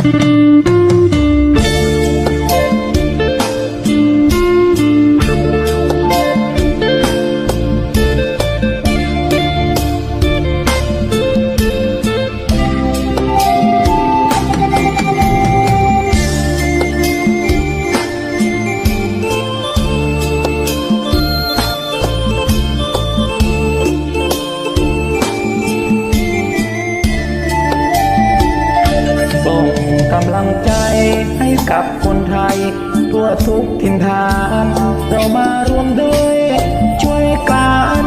ส่ ใจให้กับคนไทย ทั่วทุกทินทาน เรามารวมด้วยช่วยกัน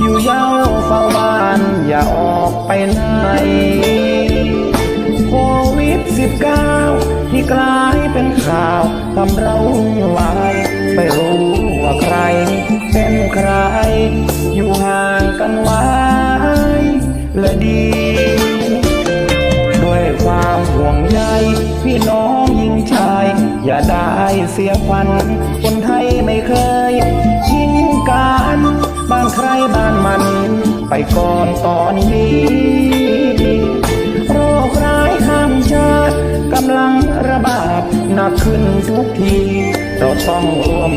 อยู่เย้าเฝ้าบ้านอย่าออกไปไหนโควิด19ที่กลายเป็นข่าวทำเราวายไม่รู้ว่าใคร เป็นใคร อยู่ห่างกันไว้และดี ห่วงใยพี่น้องยิงชาย อย่าได้เสียฟันคนไทยไม่เคยทิ้งกันบ้านใครบ้านมัน ไปก่อนตอนนี้โรคร้ายข้ามชาติกำลังระบาดหนักขึ้นทุกที เราต้องร่วม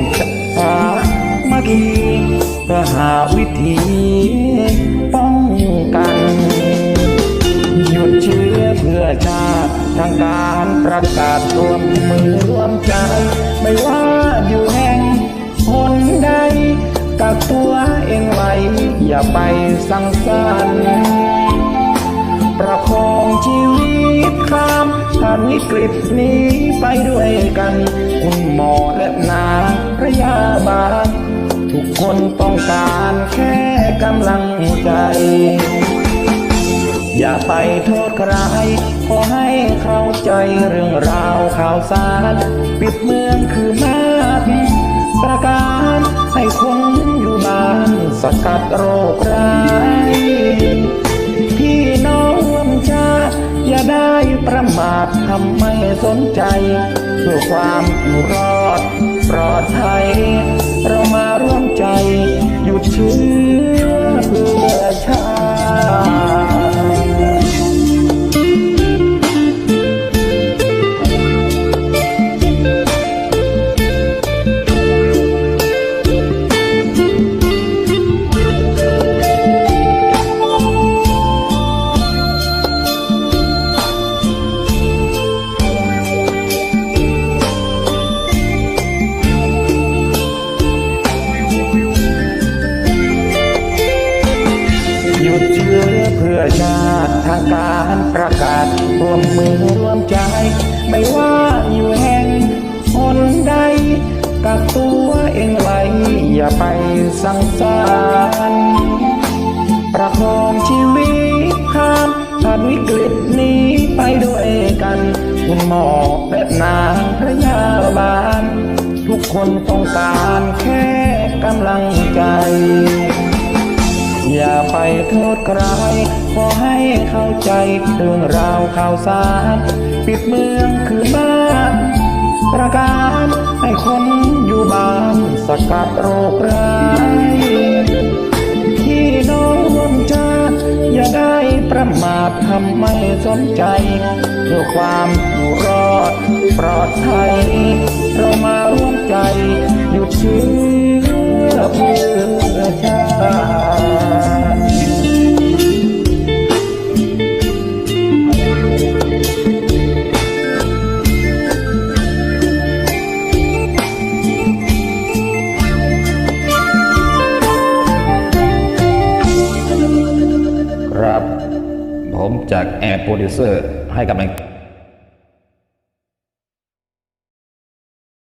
สามัคคีเพื่อหาวิธีป้องกัน หยุดเชื้อเพื่อชาติ ทางการประกาศรวมมือรวมใจ ไม่ว่าอยู่แห่งหนใดกักตัวเองไว้ อย่าไปสังสรรค์ประคองชีวิตข้ามผ่านวิกฤตนี้ไปด้วยกัน คุณหมอและนาพยาบาลทุกคนต้องการแค่กำลังใจ อย่าไปโทษใคร ขอให้เข้าใจเรื่องราวข่าวสาร ปิดเมืองคือมาดประกาศให้คนอยู่บ้านสกัดโรคร้ายพี่น้องร่วมชาติอย่าได้ประมาททำไม่สนใจ เพื่อความอยู่รอดปลอดภัย เรามาร่วมใจ หยุดเชื้อ พื่อชาติทางการประกาศรวมมือรวมใจ ไม่ว่าอยู่แห่งหนใดกักตัวเองไว้ อย่าไปสังสารประคองชีวิตข้ามผ่านวิกฤตนี้ไปด้วยกัน คุณหมอและนางพยาบาล ทุกคนต้องการแค่กำลังใจ ไปโทษใคร ขอให้เข้าใจเรื่องราวข่าวสาร ปิดเมืองคือบ้านประกาศให้คนอยู่บ้านสกัดโรคร้ายที่น้องรวมชาติอย่าได้ประมาททำไม่สนใจเพื่อความอยู่รอดปลอดภัยเรามาร่วมใจหยุดเชื้อเพื่อชาติ ผมจากแอร์โปรดิวเซอร์ให้กำลัง